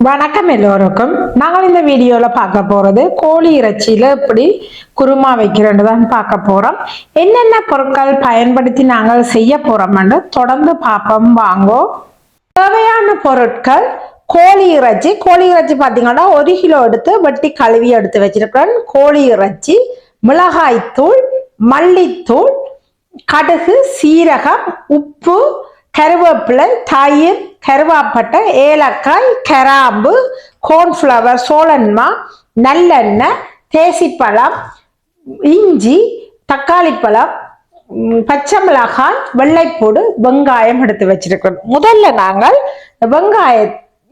வணக்கம் எல்லோருக்கும். நாங்கள் இந்த வீடியோவில் பார்க்க போகிறது கோழி இறைச்சியில் எப்படி குருமா வைக்கிறேன்னு தான் பார்க்க போகிறோம் என்னென்ன பொருட்கள் பயன்படுத்தி நாங்கள் செய்ய போகிறோம்னு தொடர்ந்து பார்ப்போம் வாங்கோ தேவையான பொருட்கள் கோழி இறைச்சி. கோழி இறைச்சி பார்த்தீங்கன்னா ஒரு கிலோ எடுத்து வெட்டி கழுவி எடுத்து வச்சிருக்கிறேன் கோழி இறைச்சி மிளகாய்த்தூள் மல்லித்தூள் கடுகு சீரகம் உப்பு கருவேப்பிலை தயிர் கருவாப்பட்டை ஏலக்காய் கராம்பு கோர்ன்ஃப்ளவர் சோளன்மா நல்லெண்ணெய் தேசிப்பழம் இஞ்சி தக்காளி பழம் பச்சை மிளகாய் வெள்ளைப்பூடு வெங்காயம் எடுத்து வச்சிருக்கோம் முதல்ல நாங்கள் வெங்காய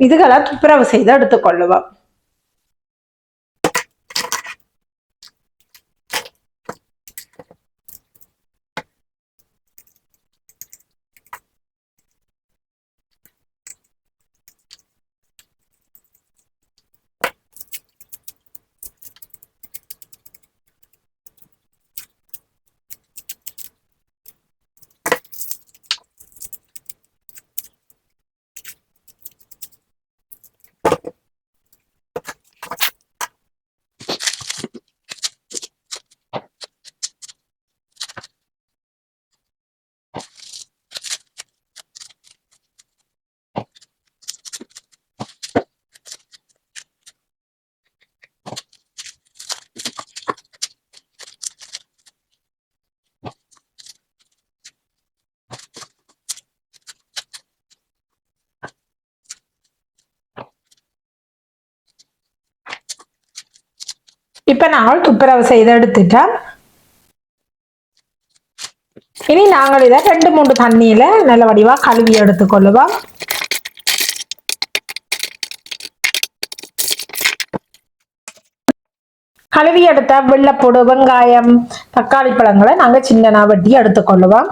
இதுகளை துப்புரவு செய்து எடுத்துக்கொள்ளுவோம். இப்போ நாங்கள் துப்புரவு செய்து எடுத்துட்டோம் இனி நாங்கள் இதை ரெண்டு மூன்று தண்ணியில நல்ல வடிவா கழுவி எடுத்துக்கொள்ளுவோம் கழுவி எடுத்த வெள்ளப்பூடு வெங்காயம் தக்காளி பழங்களை நாங்கள் சின்னனா வெட்டி எடுத்துக்கொள்ளுவோம்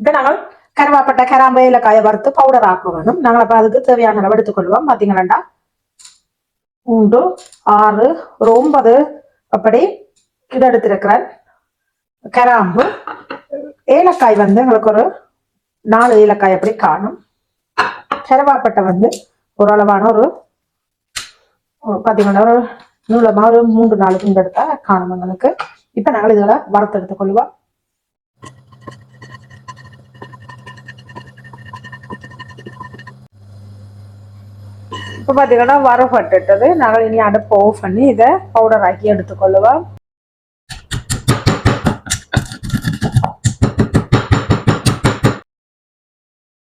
இப்போ நாங்கள் கருவாப்பட்டை கராம்பு இலக்காய வறுத்து பவுடர் ஆக்க வேணும். நாங்கள் அப்போ அதுக்கு தேவையான அளவு எடுத்துக்கொள்வோம். பார்த்தீங்களா மூன்று ஆறு ஒரு ஒன்பது அப்படி இது எடுத்திருக்கிறேன். கராம்பு ஏலக்காய் வந்து எங்களுக்கு ஒரு நாலு ஏலக்காய் அப்படி காணும். கருவாப்பட்டை வந்து ஓரளவான ஒரு ஒரு பார்த்தீங்கன்னா ஒரு நூலமாக ஒரு மூன்று நாலு துண்டு எடுத்தா காணும் எங்களுக்கு. இப்போ நாங்கள் இதில் வறுத்து எடுத்துக்கொள்வோம். இப்போ பார்த்தீங்கன்னா வரப்பட்டுட்டது நாங்கள் இனி அடுப்பு ஆஃப் பண்ணி இதை பவுடர் ஆக்கி எடுத்துக்கொள்ளுவோம்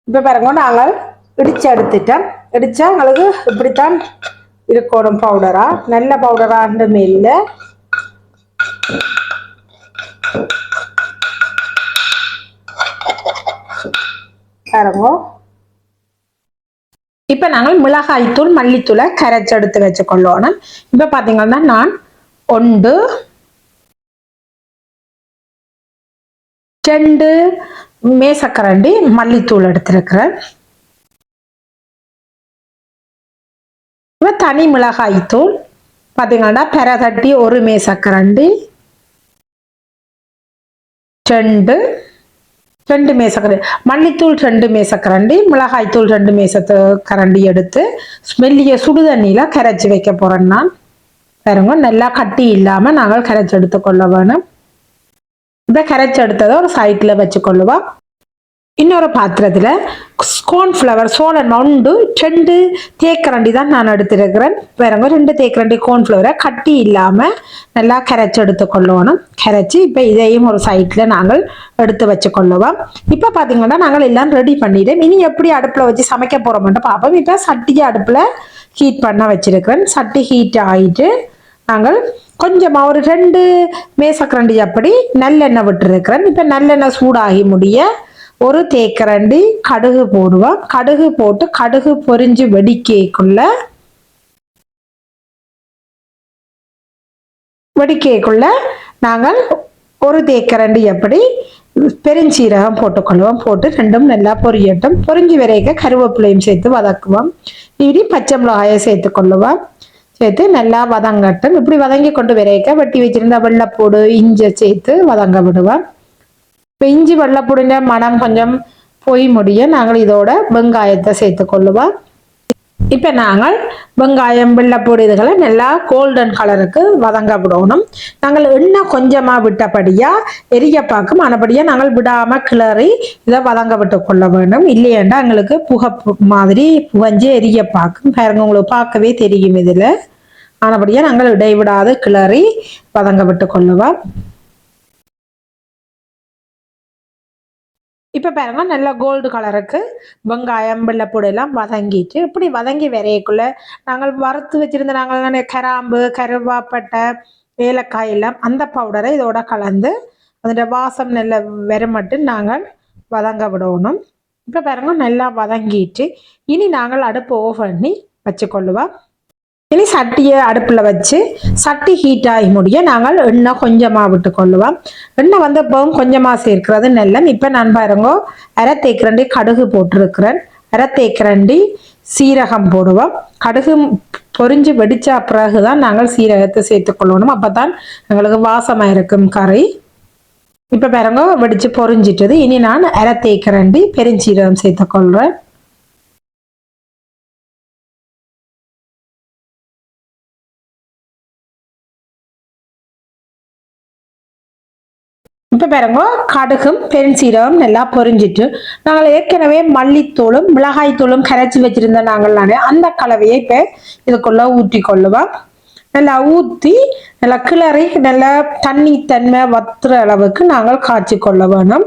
இப்போ பாருங்க நாங்கள் இடிச்சு எடுத்துட்டோம். இடித்தா எங்களுக்கு இப்படித்தான் இருக்கணும் பவுடராக நல்ல பவுடரா இல்லை மேல பாருங்க. இப்போ நாங்கள் மிளகாய்த்தூள் மல்லித்தூளை கரைச்சி எடுத்து வச்சுக்கொள்ளணும் இப்போ பார்த்தீங்கன்னா நான் ஒன்று ரெண்டு மேசக்கரண்டி மல்லித்தூள் எடுத்திருக்கிறேன். இப்போ தனி மிளகாய்த்தூள் பார்த்தீங்கன்னா பெரதட்டி ஒரு மேசக்கரண்டி ரெண்டு ரெண்டு மேசக்கரண்டி. மல்லித்தூள் ரெண்டு மேசக்கரண்டி மிளகாய்த்தூள் ரெண்டு மேசத்து கரண்டி எடுத்து மெல்லிய சுடு தண்ணியில் கரைச்சி வைக்க போகிறேன் நான். பாருங்க நல்லா கட்டி இல்லாமல் நாங்கள் கரைச்சி எடுத்துக்கொள்ள வேணும். இதை கரைச்சி எடுத்ததை ஒரு சைட்டில் வச்சுக்கொள்ளுவோம். இன்னொரு பாத்திரத்துல கோர்ன்ஃப்ளவர் சோள நொண்டு ரெண்டு தேக்கரண்டி தான் நான் எடுத்திருக்கிறேன். பாருங்க ரெண்டு தேக்கரண்டி கோர்ன்ஃப்ளவரை கட்டி இல்லாமல் நல்லா கரைச்சி எடுத்துக்கொள்ளணும் கரைச்சி இப்போ இதையும் ஒரு சைட்டில் நாங்கள் எடுத்து வச்சுக்கொள்ளுவோம் இப்போ பார்த்தீங்கன்னா நாங்கள் எல்லாம் ரெடி பண்ணிட்டோம். இனி எப்படி அடுப்பில் வச்சு சமைக்க போகிறோம்ட்டு பார்ப்போம் இப்போ சட்டியை அடுப்பில் ஹீட் பண்ண வச்சுருக்கிறேன். சட்டி ஹீட் ஆகிட்டு நாங்கள் கொஞ்சமாக ஒரு ரெண்டு மேசக்கரண்டி அப்படி நல்லெண்ணெய் விட்டுருக்கிறேன். இப்போ நல்லெண்ணெய் சூடாகி முடிய ஒரு தேக்கரண்டி கடுகு போடுவோம் கடுகு போட்டு கடுகு பொரிஞ்சு வெடிக்கைக்குள்ள வெடிக்கைக்குள்ள நாங்கள் ஒரு தேக்கரண்டி எப்படி பெருஞ்சீரகம் போட்டுக்கொள்வோம். போட்டு ரெண்டும் நல்லா பொரியட்டும். பொரிஞ்சு வரைக்க கருவேப்பிலையும் சேர்த்து வதக்குவோம். இப்படி பச்சை மிளகாயை சேர்த்து கொள்ளுவோம். சேர்த்து நல்லா வதங்கட்டும். இப்படி வதங்கி கொண்டு வரைக்க வெட்டி வச்சிருந்த வெள்ளைப்பூடு இஞ்சி சேர்த்து வதங்க விடுவோம். இப்போ இஞ்சி வெள்ளைப்பூடின மனம் கொஞ்சம் பொய் முடிய நாங்கள் இதோட வெங்காயத்தை சேர்த்து கொள்ளுவோம். இப்போ நாங்கள் வெங்காயம் வெள்ளைப்பூடி இதுகளை நல்லா கோல்டன் கலருக்கு வதங்க விடணும். நாங்கள் எண்ணெய் கொஞ்சமாக விட்டபடியாக எரிய பார்க்கும் ஆனபடியாக நாங்கள் விடாமல் கிளறி இதை வதங்க விட்டு கொள்ள வேண்டும். இல்லையண்டா எங்களுக்கு புகை மாதிரி புகஞ்சு எரிய பார்க்கும் பாருங்க உங்களுக்கு பார்க்கவே தெரியும் இதில். ஆனபடியாக நாங்கள் இடைவிடாது கிளறி வதங்க விட்டு கொள்ளுவோம். இப்போ பாருங்க நல்லா கோல்டு கலருக்கு வெங்காயம் பிள்ளைப்பூடெல்லாம் வதங்கிட்டு இப்படி வதங்கி வரையக்குள்ள நாங்கள் வறுத்து வச்சுருந்த நாங்கள் கராம்பு கருவாப்பட்டை ஏலக்காய் எல்லாம் அந்த பவுடரை இதோட கலந்து அதோட வாசம் நல்ல வெறமட்டு நாங்கள் வதங்க விடணும். இப்போ பாருங்க நல்லா வதங்கிட்டு இனி நாங்கள் அடுப்பு ஓஃப் பண்ணி வச்சுக்கொள்ளுவோம். இனி சட்டியை அடுப்பில் வச்சு சட்டி ஹீட் ஆகி முடிய நாங்கள் எண்ணெய் கொஞ்சமாக விட்டு கொள்ளுவோம் எண்ணெய் வந்து இப்போவும் கொஞ்சமாக சேர்க்கிறது நெல்லம் இப்போ நான் பாருங்க அரை கடுகு போட்டிருக்கிறேன். அரை தேக்கரண்டி சீரகம் போடுவோம். கடுகு பொறிஞ்சு வெடிச்ச பிறகு தான் நாங்கள் சீரகத்தை சேர்த்துக்கொள்ளணும். அப்போ தான் எங்களுக்கு வாசமாக இருக்கும் கறி. இப்போ பாருங்க வெடிச்சு பொறிஞ்சிட்டது. இனி நான் அரை தேக்கரண்டி பெருஞ்சீரகம் சேர்த்துக்கொள்கிறேன் இப்போ பாருங்க கடுகும் பெருஞ்சீரகம் நல்லா பொரிஞ்சிட்டு நாங்கள் ஏற்கனவே மல்லித்தூளும் மிளகாய்த்தூளும் கரைச்சி வச்சிருந்த நாங்கள் அந்த கலவையை இப்போ இதுக்குள்ள ஊற்றி கொள்ளுவோம். நல்லா ஊற்றி நல்லா கிளறி நல்லா தண்ணி தன்மை வத்துற அளவுக்கு நாங்கள் காய்ச்சி கொள்ள வேணும்.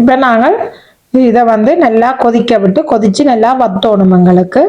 இப்போ நாங்கள் இதை வந்து நல்லா கொதிக்க விட்டு கொதிச்சு நல்லா வத்தோணும் எங்களுக்கு.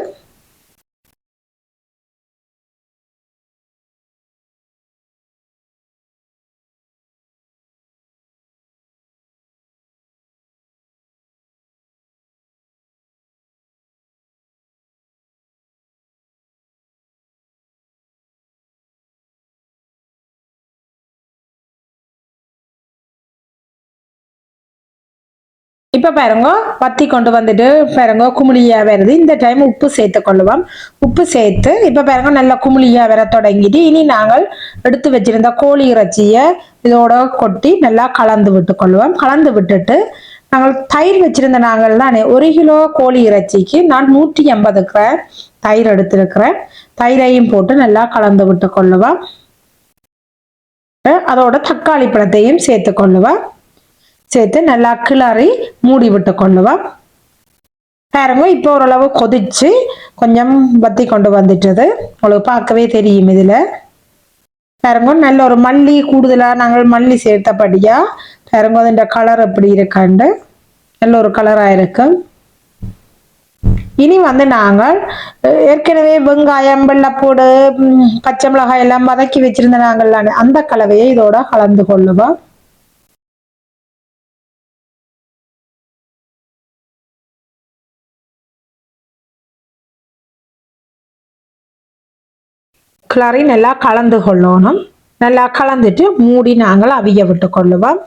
இப்போ பாருங்க வத்தி கொண்டு வந்துட்டு பாருங்க குமிழியாக வருது. இந்த டைம் உப்பு சேர்த்து கொள்ளுவோம். உப்பு சேர்த்து இப்போ பாருங்க நல்லா குமிழியாக வர தொடங்கிட்டு இனி நாங்கள் எடுத்து வச்சிருந்த கோழி இறைச்சியை இதோட கொட்டி நல்லா கலந்து விட்டு கொள்ளுவோம். கலந்து விட்டுட்டு நாங்கள் தயிர் வச்சிருந்த நாங்கள் தானே ஒரு கிலோ கோழி இறைச்சிக்கு நான் நூற்றி எண்பது கிராம் தயிர் எடுத்திருக்கிறேன். தயிரையும் போட்டு நல்லா கலந்து விட்டு கொள்ளுவோம். அதோட தக்காளி பழத்தையும் சேர்த்து கொள்ளுவேன் சேர்த்து நல்லா கிளறி மூடி விட்டு கொள்ளுவோம் பாருங்க இப்போ ஓரளவு கொதிச்சு கொஞ்சம் வத்தி கொண்டு வந்துட்டது. உங்களுக்கு பார்க்கவே தெரியும் இதில். பாருங்க நல்ல ஒரு மல்லி கூடுதலாக நாங்கள் மல்லி சேர்த்தபடியா பாருங்க அதோட கலர் எப்படி இருக்காண்டு. நல்ல ஒரு கலராக இருக்கும் இனி வந்து நாங்கள் ஏற்கனவே வெங்காயம் வெள்ளப்பூடு பச்சை மிளகாய் எல்லாம் வதக்கி வச்சிருந்த நாங்கள் அந்த கலவையை இதோட கலந்து கொள்ளுவோம். கிளறி நல்லா கலந்து கொள்ளணும். நல்லா கலந்துட்டு மூடி நாங்கள் அவிய விட்டு கொள்ளுவோம்.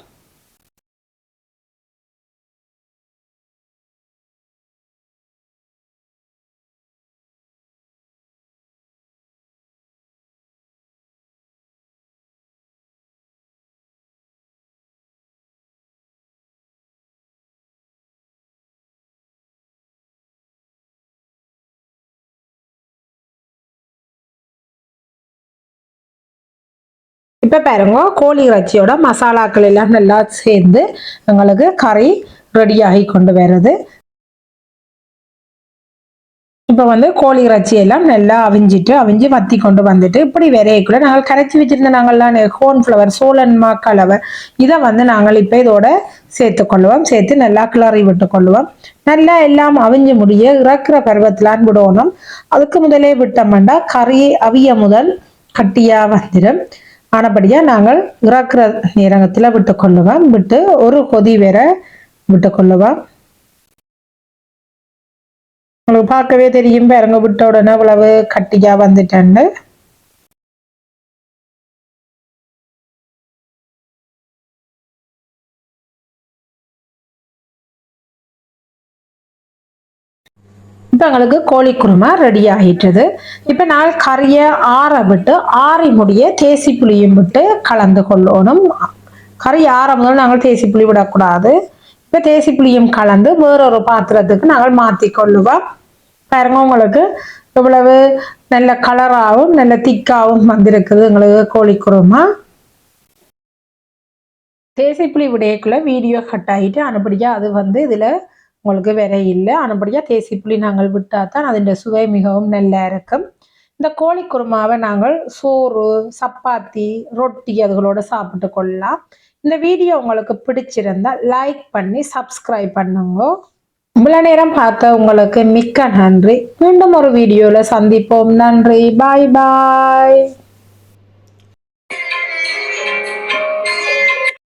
இப்போ பாருங்க கோழி இறைச்சியோட மசாலாக்கள் எல்லாம் நல்லா சேர்ந்து எங்களுக்கு கறி ரெடியாகி கொண்டு வர்றது இப்போ வந்து கோழி இறைச்சி எல்லாம் நல்லா அவிஞ்சிட்டு அவிஞ்சு வத்தி கொண்டு வந்துட்டு இப்படி விரையக்குள்ள நாங்கள் கரைச்சி வச்சிருந்த நாங்கள்லாம் கோன்ஃப்ளவர் சோழன் மாக்கலவை இதை வந்து நாங்கள் இப்போ இதோட சேர்த்து கொள்ளுவோம். சேர்த்து நல்லா கிளறி விட்டு கொள்ளுவோம். நல்லா எல்லாம் அவிஞ்சு முடிய இறக்குற பருவத்திலான் விடணும் அதுக்கு முதலே விட்டோம்னா கறி அவிய முதல் கட்டியாக வந்துடும் ஆனபடியா நாங்கள் இறக்குற நேரத்தில் விட்டு கொள்ளுவோம் விட்டு ஒரு கொதி வேற விட்டு கொள்ளுவோம் உங்களுக்கு பார்க்கவே தெரியும். பாருங்க விட்ட உடனே இவ்வளவு கட்டியா வந்துட்டேன்னு. இப்போ எங்களுக்கு கோழி குருமா ரெடி ஆகிட்டது. இப்போ நான் கறியை ஆற விட்டு ஆறி முடிய தேசி புளியும் விட்டு கலந்து கொள்ளணும். கறி ஆற முதல் நாங்கள் தேசி புளி விடக்கூடாது. இப்போ தேசி புளியும் கலந்து வேறொரு பாத்திரத்துக்கு நாங்கள் மாற்றி கொள்ளுவோம். பாருங்க உங்களுக்கு இவ்வளவு நல்ல கலராகவும் நல்ல திக்காகவும் வந்திருக்குது எங்களுக்கு கோழி குருமா. தேசிப்புளி விடையக்குள்ள வீடியோ கட் ஆகிட்டு அனுப்படியா அது வந்து இதில் உங்களுக்கு வேற இல்லை. அனுபடியாக தேசி புளி நாங்கள் விட்டால் தான் அதன் சுவை மிகவும் நல்லா இருக்கும். இந்த கோழி குருமாவை நாங்கள் சோறு சப்பாத்தி ரொட்டி அதுகளோட சாப்பிட்டு கொள்ளலாம். இந்த வீடியோ உங்களுக்கு பிடிச்சிருந்தா லைக் பண்ணி சப்ஸ்கிரைப் பண்ணுங்க. இவ்வளோ நேரம் பார்த்த உங்களுக்கு மிக்க நன்றி. மீண்டும் ஒரு வீடியோவில் சந்திப்போம். நன்றி. பாய் பாய்